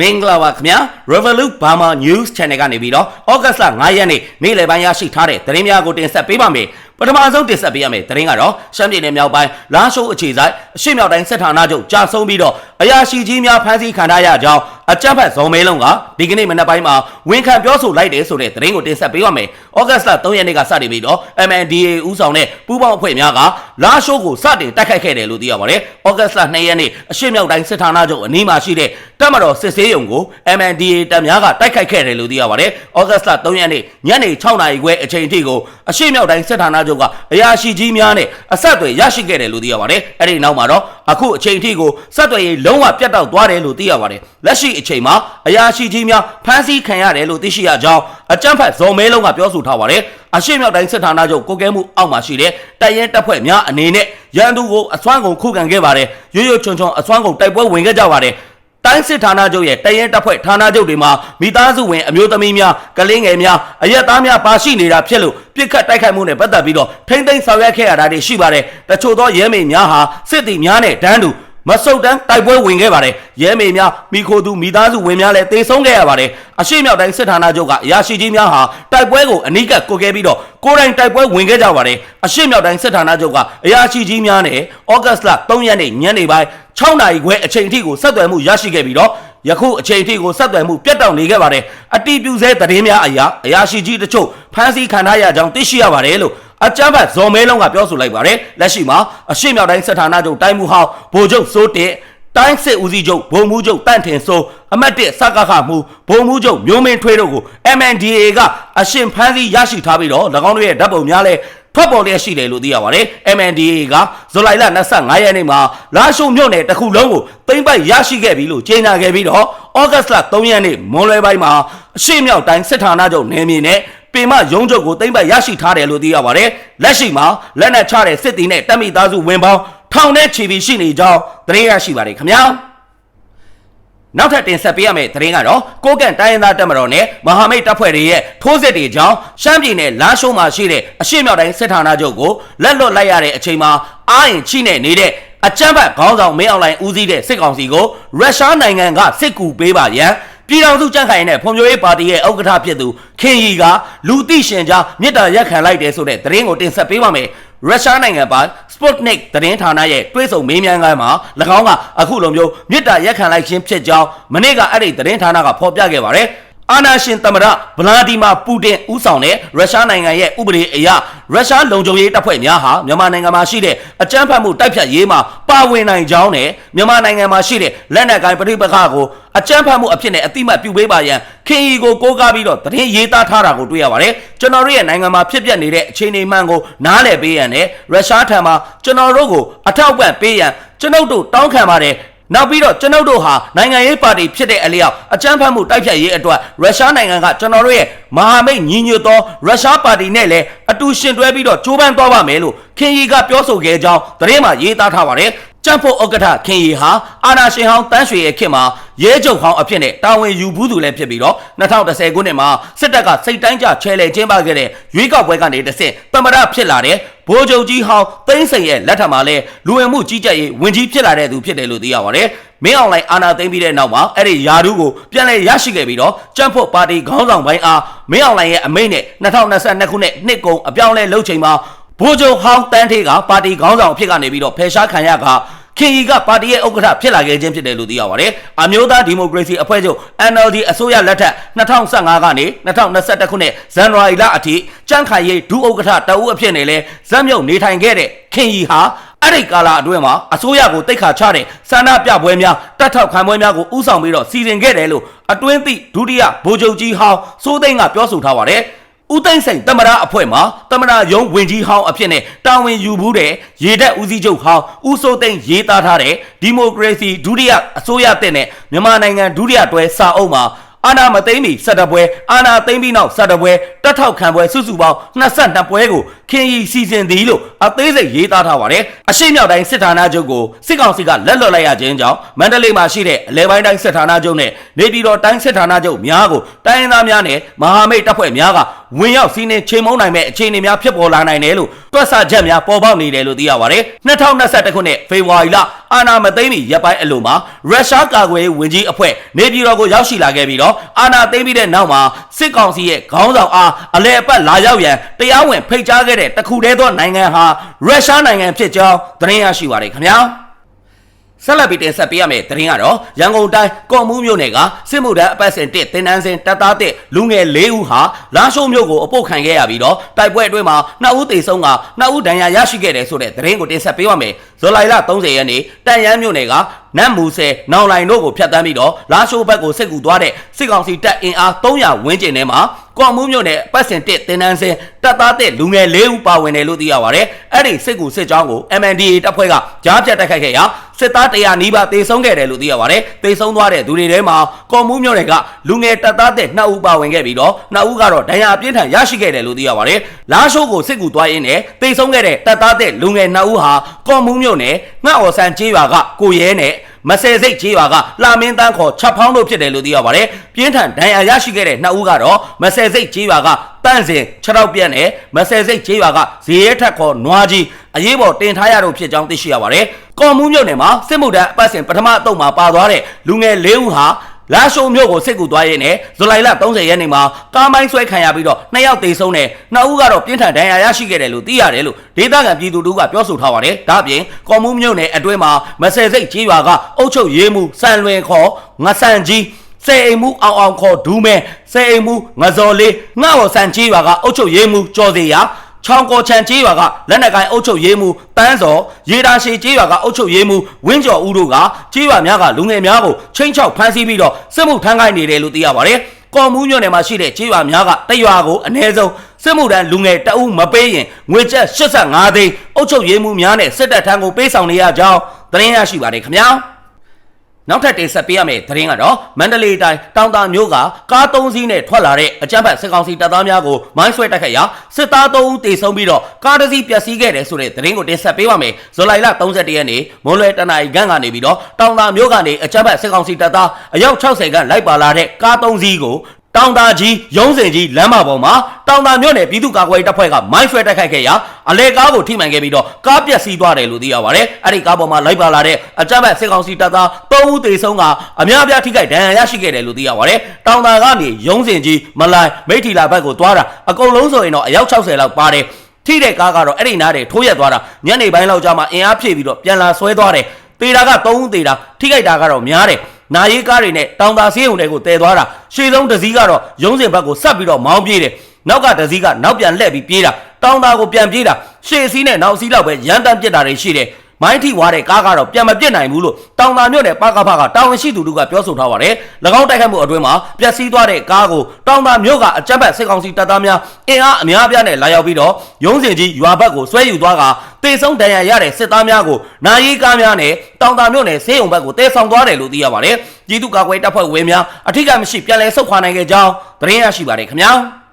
မင်္ဂလာပါခင်ဗျာ Revolut Burma News Channel ကနေပြီးတော့ဩဂတ်စ်လ9ရက်နေ့နေ့လယ်ပိုင်းရရှိထားတဲ့သတင်းများကိုတင်ဆက်ပေးပါမယ် ပထမဆုံးတင်ဆက်ပေးရမယ့်သတင်းကတော့ရှမ်းပြည်နယ်မြောက်ပိုင်းလာရှိုးအခြေဆိုင်အရှေ့မြောက်တိုင်းစစ်ဌာနချုပ်ကြာဆုံးပြီးတော့အရာရှိကြီးများဖမ်းဆီးခံထားရကြောင်းအကြမ်းဖက်ဇုံမဲလုံးကဒီကနေ့မနက်ပိုင်းမှာဝန်ခံပြောဆိုလိုက်တယ်ဆိုတဲ့သတင်းကိုတင်ဆက်ပေးပါမယ်ဩဂတ်စ်လ3ရက်နေ့ကစတင်ပြီးတော့ MNDA ဦးဆောင်တဲ့ပူးပေါင်းအဖွဲ့များကလာရှိုးကိုစတင်တိုက်ခိုက်ခဲ့တယ်လို့သိရပါတယ်ဩဂတ်စ်လ2ရက်နေ့အရှေ့မြောက်တိုင်းစစ်ဌာနချုပ်အနီးမှာရှိတဲ့တပ်မတော်စစ်ဆေးရုံကို MNDA တပ်များကတိုက်ခိုက်ခဲ့တယ်လို့သိရပါတယ်။ဩဂတ်စ်လ3ရက်နေ့ညနေ6နာရီခွဲအချိန်အထိကိုအရှိမြောက်တိုင်းစစ်ဌာနချုပ်ကအရာရှိကြီးများနဲ့အဆက်အသွယ်ရရှိခဲ့တယ်လို့သိရပါတယ်။အဲ့ဒီနောက်မှာတော့အခုအချိန်အထိကိုဆက်သွယ်ရေးလုံးဝပြတ်တောက်သွားတယ်လို့သိရပါတယ်။လက်ရှိအချိန်မှာအရာရှိကြီးများဖမ်းဆီးခံရတယ်လို့သိရှိရကြောင်းအကြမ်းဖက်ဇော်မဲလုံးကပြောဆိုထားပါတယ်။အရှိမြောက်တိုင်းစစ်ဌာနချုပ်ကိုကဲမှုအောက်မှာရှိတဲ့တပ်ရဲတပ်ဖွဲ့များအနေနဲ့ရန်သူကိုအစွမ်းကုန်ခုခံခဲ့ပါတယ်။ရွရွချွန်ချွန်အစွမ်းကုန်တိုက်ပွဲဝင်ခဲ့ကြပါတယ်။ တိုင်းစစ်ဌာနချုပ်ရဲ့တရင်တပ်ဖွဲ့ဌာနချုပ်တွေမှာမိသားစုဝင်အမျိုးသမီးများကလေးငယ်များအရက်သားများပါရှိနေတာဖြစ်လို့ပြစ်ခတ်တိုက်ခိုက်မှုနဲ့ပတ်သက်ပြီးတော့ထိမ့်သိမ်းဆောင်ရွက်ခဲ့ရတာတွေရှိပါတယ်တချို့သောရဲမေများဟာစစ်တီများနဲ့တန်းတူမဆုတ်တန်းတိုက်ပွဲဝင်ခဲ့ပါတယ်ရဲမေများမိခိုသူမိသားစုဝင်များလည်းတေဆုံးခဲ့ရပါတယ်အရှိမြောက်တိုင်းစစ်ဌာနချုပ်ကအရာရှိကြီးများဟာတိုက်ပွဲကိုအနီးကပ်ကိုကဲပြီးတော့ကိုယ်တိုင်တိုက်ပွဲဝင်ခဲ့ကြပါတယ်အရှိမြောက်တိုင်းစစ်ဌာနချုပ်ကအရာရှိကြီးများနဲ့ဩဂတ်စ်လ3ရက်နေ့ညနေပိုင်း 6နာရီခွဲအချိန်အထိကိုဆက်သွယ်မှုရရှိခဲ့ပြီးတော့ယခုအချိန်အထိကိုဆက်သွယ်မှုပြတ်တောက်နေခဲ့ပါတယ်အတီးပြူစဲသတင်းများအရာအရာရှိကြီးတချို့ဖမ်းဆီးခံထားရကြောင်းသိရှိရပါတယ်လို့အကြမ်းဖက်ဇော်မဲလုံးကပြောဆိုလိုက်ပါတယ်လက်ရှိမှာအရှိမြောက်တိုင်းစစ်ဌာနချုပ်တိုင်းမှုဟောင်းဗိုလ်ချုပ်စိုးတက်တိုင်းစစ်ဦးစီးချုပ်ဗိုလ်မှူးချုပ်တန့်ထင်စိုးအမတ်တစ်စကခမှုဗိုလ်မှူးချုပ်မျိုးမင်းထွေးတို့ကို MNDAA ကအရှင်ဖမ်းဆီးရရှိထားပြီးတော့၎င်းတို့ရဲ့ဓာတ်ပုံများလဲ ထွက်ပေါ်လျက်ရှိတယ်လို့သိရပါတယ် MNDAA ကဇူလိုင်လ25ရက်နေ့မှာလာရှိုးမြို့နယ်တစ်ခုလုံးကိုသိမ်းပိုက်ရရှိခဲ့ပြီလို့ကြေညာခဲ့ပြီးတော့ဩဂတ်စ်လ3ရက်နေ့မွန်လွယ်ပိုင်းမှာအရှိမြောက်တိုင်းစစ်ဌာနချုပ်နယ်မြေနဲ့ပင်မရုံးချုပ်ကိုသိမ်းပိုက်ရရှိထားတယ်လို့သိရပါတယ်လက်ရှိမှာလက်နက်ချတဲ့စစ်တီနဲ့တပ်မိသားစုဝင်ပေါင်းထောင်နဲ့ချီပြီးရှိနေကြောင်းသတင်းရရှိပါတယ်ခင်ဗျာ နောက်ထပ်တင်ဆက်ပေးရမယ့်သတင်းကတော့ကိုကန့်တိုင်းရင်းသားတပ်မတော်နဲ့မဟာမိတ်တပ်ဖွဲ့တွေရဲ့ထိုးစစ်တွေကြောင့်ရှမ်းပြည်နယ်လာရှိုးမှာရှိတဲ့အရှေ့မြောက်တိုင်းစစ်ဌာနချုပ်ကိုလက်လွတ်လိုက်ရတဲ့အချိန်မှာအာရင်ချိနဲ့နေတဲ့အကြမ်းဖက်ခေါင်းဆောင်မင်းအောင်လှိုင်ဦးစီးတဲ့စစ်ကောင်စီကိုရုရှားနိုင်ငံကစစ်ကူပေးပါရန်ပြည်တော်စုကြံ့ခိုင်တဲ့ဖွံ့ဖြိုးရေးပါတီရဲ့ဥက္ကဋ္ဌဖြစ်သူခင်ရီကလူသိရှင်ကြားမြစ်တာရက်ခံလိုက်တယ်ဆိုတဲ့သတင်းကိုတင်ဆက်ပေးပါမယ် ရုရှားနိုင်ငံပိုင် Sputnik သတင်းဌာနရဲ့တွဲဆုံမေးမြန်းခန်းမှာ၎င်းကအခုလိုမျိုးမြစ်တာရက်ခံလိုက်ခြင်းဖြစ်ကြောင်းမနေ့ကအဲ့ဒီသတင်းဌာနကဖော်ပြခဲ့ပါတယ် အာနာရှင်သမ္မတဗလာဒီမာပူတင်ဦးဆောင်တဲ့ရုရှားနိုင်ငံရဲ့ဥပဒေအရရုရှားလုံခြုံရေးတပ်ဖွဲ့များဟာမြန်မာနိုင်ငံမှာရှိတဲ့အကြမ်းဖက်မှုတိုက်ဖြတ်ရေးမှာပါဝင်နိုင်ကြောင်းနဲ့မြန်မာနိုင်ငံမှာရှိတဲ့လက်နက်ကိုင်ပဋိပက္ခကိုအကြမ်းဖက်မှုအဖြစ်နဲ့အတိမတ်ပြုပေးပါရန်ခင်ရီကိုကိုးကားပြီးတော့သတင်းရေးသားထားတာကိုတွေ့ရပါတယ်ကျွန်တော်တို့ရဲ့နိုင်ငံမှာဖြစ်ပျက်နေတဲ့အခြေအနေမှန်ကိုနားလည်ပေးရန်နဲ့ရုရှားထံမှာကျွန်တော်တို့ကိုအထောက်အပံ့ပေးရန်ကျွန်ုပ်တို့တောင်းခံပါတယ် နောက်ပြီးတော့ကျွန်ုပ်တို့ဟာနိုင်ငံရေးပါတီဖြစ်တဲ့အလျောက်အကြမ်းဖက်မှုတိုက်ဖြတ်ရေးအတွက်ရုရှားနိုင်ငံကကျွန်တော်တို့ရဲ့မဟာမိတ်ညီညွတ်သောရုရှားပါတီနဲ့လည်းအတူရှင်တွဲပြီးတော့ကြိုးပမ်းသွားပါမယ်လို့ခင်ရီကပြောဆိုခဲ့ကြောင်းသတင်းမှာရေးသားထားပါတယ်ကျန်းဖို့ဥက္ကဋ္ဌခင်ရီဟာအာနာရှင်ဟောင်းတန်းရွှေရဲ့ခေတ်မှာရဲချုပ်ဟောင်းအဖြစ်နဲ့တာဝန်ယူဘူးသူလည်းဖြစ်ပြီးတော့2010ခုနှစ်မှာစစ်တပ်ကစိတ်တိုင်းကြချဲလေကျင်းပခဲ့တဲ့ရွေးကောက်ပွဲကနေတစ်ဆင့်တမရဖြစ်လာတဲ့ဗိုလ်ချုပ်ကြီးဟောင်းသိန်းစိန်ရဲ့လက်ထက်မှာလဲလူဝင်မှုကြီးကြပ်ရေးဝင်ကြီးဖြစ်လာတဲ့သူဖြစ်တယ်လို့သိရပါတယ်။မင်းအောင်လှိုင်အာဏာသိမ်းပြီးတဲ့နောက်မှာအဲ့ဒီယာဒူးကိုပြန်လည်ရရှိခဲ့ပြီးတော့ကျန်းဖို့ပါတီခေါင်းဆောင်ပိုင်းအားမင်းအောင်လှိုင်ရဲ့အမိန့်နဲ့2022ခုနှစ်နှစ်ကုန်အပြောင်းလဲလုပ်ချိန်မှာ ဗိုလ်ချုပ်ဟောင်းတန်းထေးကပါတီခေါင်းဆောင်အဖြစ်ကနေပြီးတော့ဖယ်ရှားခံရကခင်ရီကပါတီရဲ့ဥက္ကဋ္ဌဖြစ်လာခဲ့ခြင်းဖြစ်တယ်လို့သိရပါတယ်။အမျိုးသားဒီမိုကရေစီအဖွဲ့ချုပ် NLD အစိုးရလက်ထက်2015ကနေ2021ခုနှစ်ဇန်နဝါရီလအထိကြန့်ခိုင်ရေးဒုဥက္ကဋ္ဌတအုပ်အဖြစ်နဲ့လဲဇက်မြုပ်နေထိုင်ခဲ့တဲ့ခင်ရီဟာအဲ့ဒီကာလအတွင်းမှာအစိုးရကိုတိတ်ခါချတဲ့ဆန္ဒပြပွဲများတက်ထောက်ခံပွဲများကိုဥဆောင်ပြီးတော့စီစဉ်ခဲ့တယ်လို့အတွင်းသိဒုတိယဗိုလ်ချုပ်ကြီးဟောင်းစိုးသိန်းကပြောဆိုထားပါတယ်။ ဦးသိန်းစိန်တမရအဖွဲ့မှာတမရယုံဝင်ကြီးဟောင်းအဖြစ်နဲ့တာဝန်ယူဘူးတဲ့ရေတပ်ဦးစီးချုပ်ဟောင်းဦးစိုးသိန်းရေးသားထားတဲ့ဒီမိုကရေစီဒုတိယအစိုးရတဲ့နဲ့မြန်မာနိုင်ငံဒုတိယတွဲစာအုပ်မှာအာနာမသိမ့်မီစက်တပွဲအာနာသိမ့်ပြီးနောက်စက်တပွဲတက်ထောက်ခံပွဲစုစုပေါင်း22ပွဲကို ခင်ရီစီစဉ်သည်လို့အသေးစိတ်ရေးသားထားပါတယ်အရှိမြောက်တိုင်းစစ်ဌာနချုပ်ကိုစစ်ကောင်စီကလက်လွတ်လိုက်ရခြင်းကြောင့်မန္တလေးမှာရှိတဲ့အလဲပိုင်းတိုင်းစစ်ဌာနချုပ်နဲ့နေပြည်တော်တိုင်းစစ်ဌာနချုပ်များကိုတိုင်းရင်းသားများနဲ့မဟာမိတ်တပ်ဖွဲ့များကဝင်ရောက်စီးနင်းချိန်မုံနိုင်မဲ့အခြေအနေများဖြစ်ပေါ်လာနိုင်တယ်လို့တွက်ဆချက်များပေါ်ပေါက်နေတယ်လို့သိရပါတယ်2021ခုနှစ်ဖေဖော်ဝါရီလအာဏာမသိမ်းမီရပ်ပိုင်းအလိုမှာရုရှားကာကွယ်ရေးဝန်ကြီးအဖွဲ့နေပြည်တော်ကိုရောက်ရှိလာခဲ့ပြီးတော့အာဏာသိမ်းပြီးတဲ့နောက်မှာစစ်ကောင်စီရဲ့ခေါင်းဆောင်အားအလဲအပတ်လာရောက်ရန်တရားဝင်ဖိတ်ကြားခဲ့တဲ့တခုတည်းသောနိုင်ငံဟာရုရှားနိုင်ငံဖြစ်ကြောင်းသတင်းရရှိပါတယ်ခင်ဗျာဆက်လက်ပြီးတင်ဆက်ပေးရမယ့်သတင်းကတော့ရန်ကုန်တိုင်းကော့မှုမြို့နယ်ကစစ်မှုထမ်းအပတ်စဉ်တစ်တင်နန်းစဉ်တပ်သားတစ်လူငယ်၄ဦးဟာလာရှိုးမြို့ကိုအပုတ်ခံခဲ့ရပြီးတော့တိုက်ပွဲအတွင်းမှာနှစ်ဦးသေဆုံးကနှစ်ဦးဒဏ်ရာရရှိခဲ့တယ်ဆိုတဲ့သတင်းကိုတင်ဆက်ပေးရမယ်ဇူလိုင်လ30ရက်နေ့တန်ရန်မြို့နယ်ကနတ်မူဆယ်နောင်လိုင်တို့ကိုဖျက်ဆီးပြီးတော့လာရှိုးဘက်ကိုစစ်ကူသွားတဲ့စစ်ကောင်စီတပ်အင်အား300ဝန်းကျင်ထဲမှာကော့မှုမြို့နယ်ပတ်စဉ်တစ်တင်နန်းစဉ်တပ်သားတစ်လူငယ်၄ဦးပါဝင်တယ်လို့သိရပါတယ်အဲ့ဒီစစ်ကူစစ်ကြောင်းကို MNDA တပ်ဖွဲ့ကကြားဖြတ်တိုက်ခိုက်ခဲ့ရာစစ်သား100နီးပါးသေဆုံးခဲ့တယ်လို့သိရပါတယ်သေဆုံးသွားတဲ့သူတွေထဲမှာကော့မှုမြို့နယ်ကလူငယ်တပ်သားတစ်2ဦးပါဝင်ခဲ့ပြီးတော့2ဦးကတော့ဒဏ်ရာအပြင်းထန်ရရှိခဲ့တယ်လို့သိရပါတယ်လာရှိုးကိုစစ်ကူသွားရင်းနဲ့သေဆုံးခဲ့တဲ့တပ်သားတစ်လူငယ်2ဦးဟာကော့မှုမြို့နယ်ငှက်ော်ဆန်ကျေးရွာကကိုရဲနဲ့ မဆယ်စိတ်ကြီးရွာကလာမင်းတန်းခေါ်ချက်ဖောင်းတို့ဖြစ်တယ်လို့သိရပါတယ်။ပြင်းထန်ဒဏ်ရာရရှိခဲ့တဲ့နှစ်ဦးကတော့မဆယ်စိတ်ကြီးရွာကတန့်စင်6တောက်ပြက်နဲ့မဆယ်စိတ်ကြီးရွာကဇေယျထက်ခေါ်နွားကြီးအရေးပေါ်တင်ထားရတော့ဖြစ်ကြောင်းသိရှိရပါတယ်။ကော်မှုမြို့နယ်မှာစစ်မှုထမ်းအပတ်စဉ်ပထမအတုပ်မှာပါသွားတဲ့လူငယ်၄ဦးဟာ လာရှိုးမြို့ကိုစစ်ကူသွားရင်းနဲ့ဇူလိုင်လ30ရက်နေ့မှာကားမိုင်းဆွဲခံရပြီးတော့နှစ်ယောက်သေဆုံးတယ်နှစ်ဦးကတော့ပြင်းထန်ဒဏ်ရာရရှိခဲ့တယ်လို့သိရတယ်လို့ဒေသခံပြည်သူတို့ကပြောဆိုထားပါတယ်ဒါ့အပြင်ကော်မှုမြို့နယ်အတွင်းမှာမဆယ်စိတ်ကြီးရွာကအုတ်ချုပ်ရေးမှုစံလွင်ခေါ်ငဆန်ကြီးစေအိမ်မှုအောင်အောင်ခေါ်ဒူးမဲစေအိမ်မှုငဇော်လေးငှော်ဆန်ကြီးရွာကအုတ်ချုပ်ရေးမှုကျော်စီယာ ချောင်းကောချန်ကြီးရွာကလက်နက်ကိုင်အုပ်ချုပ်ရေးမှုတန်းစော်ရေတာရှည်ကြီးရွာကအုပ်ချုပ်ရေးမှုဝင်းကျော်ဦးတို့ကကြီးရွာများကလူငယ်များကိုချင်းချောက်ဖမ်းဆီးပြီးတော့စစ်မှုထမ်းခိုင်းနေတယ်လို့သိရပါတယ်။ကော်မှုညွန့်နယ်မှာရှိတဲ့ကြီးရွာများကတရွာကိုအ ਨੇ ဆုံးစစ်မှုထမ်းလူငယ်တအုပ်မပေးရင်ငွေကျပ်85သိန်းအုပ်ချုပ်ရေးမှုများနဲ့စစ်တပ်ထမ်းကိုပေးဆောင်နေရကြောင်းသတင်းရရှိပါတယ်ခင်ဗျာ။ နောက်ထပ်တင်ဆက်ပေးရမယ့်သတင်းကတော့မန္တလေးတိုင်းတောင်တာမြို့ကကား၃စီးနဲ့ထွက်လာတဲ့အကြမ်းဖက်စစ်ကောင်စီတပ်သားများကိုမိုင်းဆွဲတိုက်ခိုက်ရာစစ်သား၃ဦးတေဆုံးပြီးတော့ကားတစ်စီးပျက်စီးခဲ့တယ်ဆိုတဲ့သတင်းကိုတင်ဆက်ပေးပါမယ်။ဇူလိုင်လ31ရက်နေ့မွန်လွယ်တနအီခန့်ကနေပြီးတော့တောင်တာမြို့ကနေအကြမ်းဖက်စစ်ကောင်စီတပ်သားအယောက်60ခန့်လိုက်ပါလာတဲ့ကား၃စီးကို တောင်တာကြီးရုံးစင်ကြီးလမ်းမပေါ်မှာတောင်တာမြို့နယ်ပြည်သူ့ကာကွယ်ရေးတပ်ဖွဲ့ကမိုင်းဆွဲတိုက်ခိုက်ခဲ့ရာအလဲကားကိုထိမှန်ခဲ့ပြီးတော့ကားပျက်စီးသွားတယ်လို့သိရပါတယ်။အဲ့ဒီကားပေါ်မှာလိုက်ပါလာတဲ့အကြမ်းဖက်စစ်ကောင်စီတပ်သား၃ဦးသေဆုံးကအများအပြားထိခိုက်ဒဏ်ရာရရှိခဲ့တယ်လို့သိရပါတယ်။တောင်တာကနေရုံးစင်ကြီးမလိုင်မိထီလာဘက်ကိုသွားတာအကုန်လုံးဆိုရင်တော့အယောက်60လောက်ပါတယ်။ထိတဲ့ကားကတော့အဲ့ဒီနားတွေထိုးရက်သွားတာညနေပိုင်းလောက်ကြာမှအင်အားဖြည့်ပြီးတော့ပြန်လာဆွဲသွားတယ်။သေတာက၃ဦးသေတာထိခိုက်တာကတော့များတယ်။ နာရီကားတွေနဲ့တောင်သာဆေးရုံတွေကိုတည်သွားတာရှေ့ဆုံးတစ်စီးကတော့ရုံးစင်ဘက်ကိုဆက်ပြီးတော့မောင်းပြေးတယ်နောက်ကတစ်စီးကနောက်ပြန်လှည့်ပြီးပြေးတာတောင်သာကိုပြန်ပြေးတာရှေ့စီးနဲ့နောက်စီးလောက်ပဲရန်တမ်းပစ်တာတွေရှိတယ် မိုင်းထိဝါတဲ့ကားကတော့ပြန်မပြစ်နိုင်ဘူးလို့တောင်သာမြို့နယ်ပကဖကတာဝန်ရှိသူတို့ကပြောဆိုထားပါတယ်။၎င်းတိုက်ခိုက်မှုအတွင်းမှာပျက်စီးသွားတဲ့ကားကိုတောင်သာမြို့ကအကြမ်းဖက်စစ်ကောင်စီတပ်သားများအင်အားအများအပြားနဲ့လာရောက်ပြီးတော့ရုံးစင်ကြီးရွာဘက်ကိုဆွဲယူသွားကတေဆုံးဒဏ်ရာရတဲ့စစ်သားများကိုနာရီကားများနဲ့တောင်သာမြို့နယ်ဆေးရုံဘက်ကိုတဲဆောင်သွားတယ်လို့သိရပါတယ်။ပြည်သူ့ကာကွယ်တပ်ဖွဲ့ဝင်များအထိကမရှိပြန်လည်ဆုတ်ခွာနိုင်ခဲ့ကြောင်းသတင်းရရှိပါတယ်ခင်ဗျာ။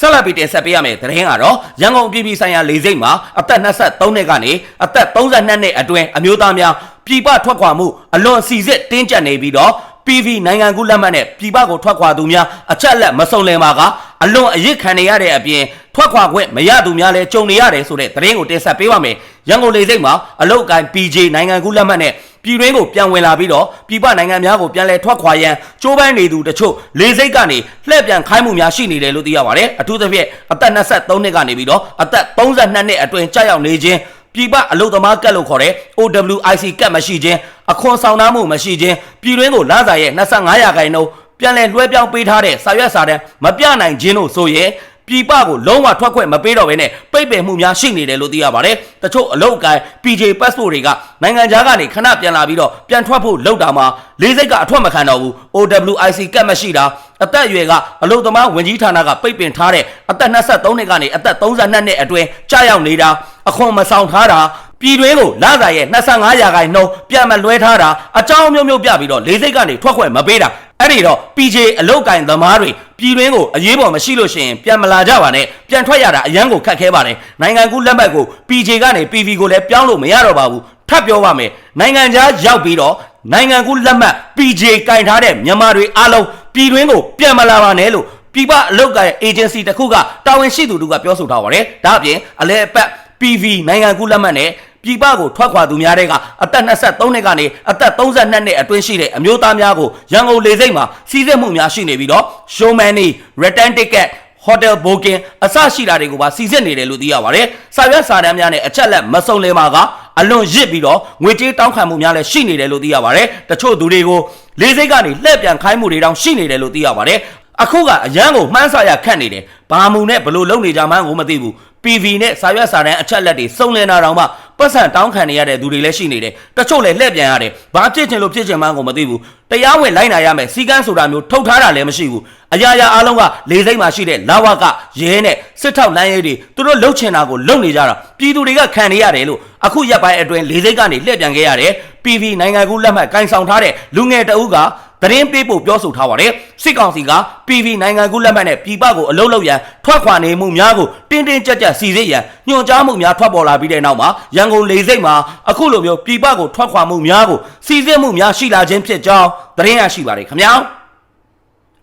ဆက်လက်ပြီးတင်ဆက်ပေးရမယ့်သတင်းကတော့ရန်ကုန်ပြည်ပြည်ဆိုင်ရာလေဆိပ်မှာအသက်23နှစ်ကနေအသက်32နှစ်အတွင်းအမျိုးသားများပြည်ပထွက်ခွာမှုအလွန်စီစစ်တင်းကျပ်နေပြီးတော့ PV နိုင်ငံကူးလက်မှတ်နဲ့ပြည်ပကိုထွက်ခွာသူများအချက်လက်မစုံလင်ပါကအလွန်အယစ်ခံနေရတဲ့အပြင်ထွက်ခွာခွင့်မရသူများလည်းကြုံနေရတယ်ဆိုတဲ့သတင်းကိုတင်ဆက်ပေးပါမယ်။ရန်ကုန်လေဆိပ်မှာအလုတ်ကိုင်း PJ နိုင်ငံကူးလက်မှတ်နဲ့ ပြည်တွင်းကိုပြန်ဝင်လာပြီးတော့ပြည်ပနိုင်ငံများကိုပြန်လည်ထွက်ခွာရန်ကြိုးပမ်းနေသူတချို့လေဆိပ်ကနေလှည့်ပြန်ခိုင်းမှုများရှိနေတယ်လို့သိရပါတယ်။အထူးသဖြင့်အသက်23နှစ်ကနေပြီးတော့အသက်32နှစ်အတွင်းကြာရောက်နေခြင်းပြည်ပအလုသမားကတ်လို့ခေါ်တဲ့ OWIC ကတ်မရှိခြင်းအခွန်ဆောင်နှမှုမရှိခြင်းပြည်တွင်းကိုလစာရဲ့25ရာခိုင်နှုန်းပြန်လည်လွှဲပြောင်းပေးထားတဲ့စာရွက်စာတမ်းမပြနိုင်ခြင်းတို့ဆိုရင် ပြည်ပကိုလုံးဝထွက်ခွင့်မပေးတော့ဘဲနဲ့ပိတ်ပင်မှုများရှိနေတယ်လို့သိရပါတယ်။တချို့အလုပ်အကိုင် PJ passport တွေကနိုင်ငံခြားကနေခဏပြန်လာပြီးတော့ပြန်ထွက်ဖို့လုပ်တာမှာလေးစိတ်ကအထွက်မခံတော့ဘူး OWIC ကတ်မရှိတာအသက်အရွယ်ကအလုပ်သမားဝင်ကြီးဌာနကပိတ်ပင်ထားတဲ့အသက်23နှစ်ကနေအသက်32နှစ်အတွင်းကြာရောက်နေတာအခွန်မဆောင်ထားတာ ပြည်တွင်းကိုလာစာရဲ့25ရာခိုင်နှုန်းပြန်မလွှဲထားတာအကြောင်းမျိုးမျိုးပြပြီးတော့လေးစိတ်ကနေထွက်ခွင့်မပေးတာအဲ့ဒီတော့ PJ အလုတ်ကင်သမားတွေပြည်တွင်းကိုအရေးပေါ်မရှိလို့ရှိရင်ပြန်မလာကြပါနဲ့ပြန်ထွက်ရတာအရန်ကိုခက်ခဲပါတယ်နိုင်ငံကူးလက်မှတ်ကို PJ ကနေ PV ကိုလည်းပြောင်းလို့မရတော့ပါဘူးထပ်ပြောပါမယ်နိုင်ငံခြားရောက်ပြီးတော့နိုင်ငံကူးလက်မှတ် PJ ကင်ထားတဲ့မြန်မာတွေအားလုံးပြည်တွင်းကိုပြန်မလာပါနဲ့လို့ပြည်ပအလုတ်ကင် agency တစ်ခုကတာဝန်ရှိသူတို့ကပြောဆိုထားပါတယ်ဒါအပြင်အလဲအပတ် PV နိုင်ငံကူးလက်မှတ်နဲ့ ပြည်ပကိုထွက်ခွာသူများတွေက အသက်23နှစ်ကနေအသက်32နှစ်အတွင်းရှိတဲ့အမျိုးသားများကိုရန်ကုန်လေဆိပ်မှာစီးစစ်မှုများရှိနေပြီးတော့ showman တွေ return ticket hotel booking အစရှိတာတွေကိုပါစီစစ်နေတယ်လို့သိရပါတယ်။စာရွက်စာတမ်းများနဲ့အချက်လက်မစုံလင်ပါကအလွန်ရစ်ပြီးတော့ငွေကြေးတောင်းခံမှုများလည်းရှိနေတယ်လို့သိရပါတယ်။တချို့သူတွေကိုလေဆိပ်ကနေလှည့်ပြန်ခိုင်းမှုတွေတောင်ရှိနေတယ်လို့သိရပါတယ်။အခုကအရန်ကိုမှန်းဆရခတ်နေတယ်။ဘာမှုနဲ့ဘလို့လုံနေကြမှန်းကိုမသိဘူး။ PV နဲ့စာရွက်စာတမ်းအချက်လက်တွေစုံလင်တာတောင်မှ ပတ်စံတောင်းခံနေရတဲ့သူတွေလည်းရှိနေတယ်။တချို့လည်းလှည့်ပြန်ရတယ်။ဘာဖြစ်ချင်လို့ဖြစ်ချင်မှန်းကိုမသိဘူး။တရားဝင်လိုက်နိုင်ရမယ်စီကန်းဆိုတာမျိုးထုတ်ထားတာလည်းမရှိဘူး။အရာရာအားလုံးကလေစိမ့်မှာရှိတဲ့လာဝကရဲနဲ့စစ်ထောက်လမ်းရဲတွေသူတို့လှုပ်ချင်တာကိုလှုပ်နေကြတာပြည်သူတွေကခံနေရတယ်လို့အခုရက်ပိုင်းအတွင်းလေစိမ့်ကနေလှည့်ပြန်ခဲ့ရတယ်။ PV နိုင်ငံကူးလက်မှတ်ကင်ဆောင်ထားတဲ့လူငယ်တအုပ်က သတင်းပေးဖို့ပြောဆိုထားပါတယ်စစ်ကောင်စီက PV နိုင်ငံကူးလက်မှတ်နဲ့ပြည်ပကိုအလုံးလုံးရန်ထွက်ခွာနေမှုများကိုတင်းတင်းကြပ်ကြပ်စီစစ်ရန်ညွှန်ကြားမှုများထွက်ပေါ်လာပြီးတဲ့နောက်မှာရန်ကုန်လေဆိပ်မှာအခုလိုမျိုးပြည်ပကိုထွက်ခွာမှုများကိုစီစစ်မှုများရှိလာခြင်းဖြစ်ကြောင်းသတင်းရရှိပါတယ်ခင်ဗျာ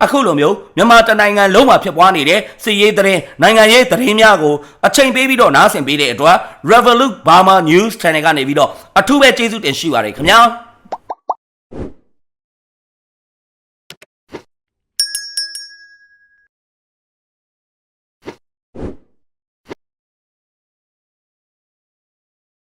အခုလိုမျိုးမြန်မာတနိုင်ငံလုံးမှာဖြစ်ပွားနေတဲ့စစ်ရေးသတင်းနိုင်ငံရေးသတင်းများကိုအချိန်ပေးပြီးတော့နားဆင်ပေးတဲ့အတွက် Revolut Burma News Channel ကနေပြီးတော့အထူးပဲကျေးဇူးတင်ရှိပါတယ်ခင်ဗျာ